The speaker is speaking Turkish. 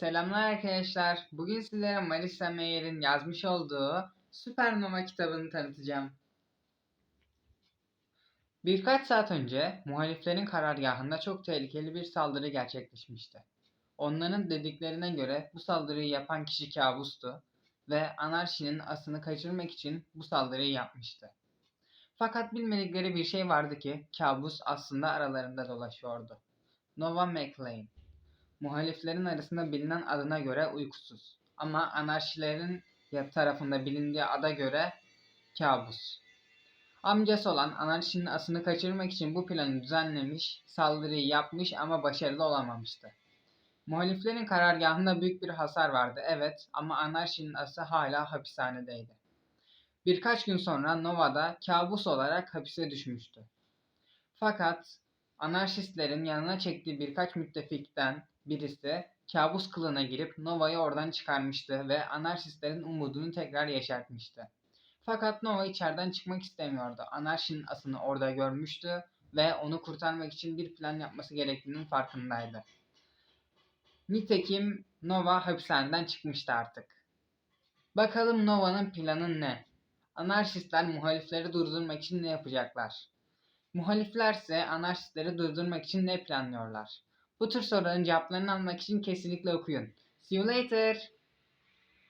Selamlar arkadaşlar. Bugün sizlere Marissa Mayer'in yazmış olduğu Süpernova kitabını tanıtacağım. Birkaç saat önce muhaliflerin karargahında çok tehlikeli bir saldırı gerçekleşmişti. Onların dediklerine göre bu saldırıyı yapan kişi kabustu ve anarşinin asını kaçırmak için bu saldırıyı yapmıştı. Fakat bilmedikleri bir şey vardı ki kabus aslında aralarında dolaşıyordu. Nova McLean Muhaliflerin arasında bilinen adına göre uykusuz. Ama anarşilerin tarafında bilindiği ada göre kabus. Amcası olan anarşinin asını kaçırmak için bu planı düzenlemiş, saldırıyı yapmış ama başarılı olamamıştı. Muhaliflerin karargahında büyük bir hasar vardı evet ama anarşinin ası hala hapishanedeydi. Birkaç gün sonra Nova'da kabus olarak hapise düşmüştü. Fakat anarşistlerin yanına çektiği birkaç müttefikten birisi kabus kılığına girip Nova'yı oradan çıkarmıştı ve anarşistlerin umudunu tekrar yeşertmişti. Fakat Nova içeriden çıkmak istemiyordu. Anarşinin asını orada görmüştü ve onu kurtarmak için bir plan yapması gerektiğinin farkındaydı. Nitekim Nova hapishaneden çıkmıştı artık. Bakalım Nova'nın planı ne? Anarşistler muhalifleri durdurmak için ne yapacaklar? Muhaliflerse anarşistleri durdurmak için ne planlıyorlar? Bu tür soruların cevaplarını almak için kesinlikle okuyun. See you later.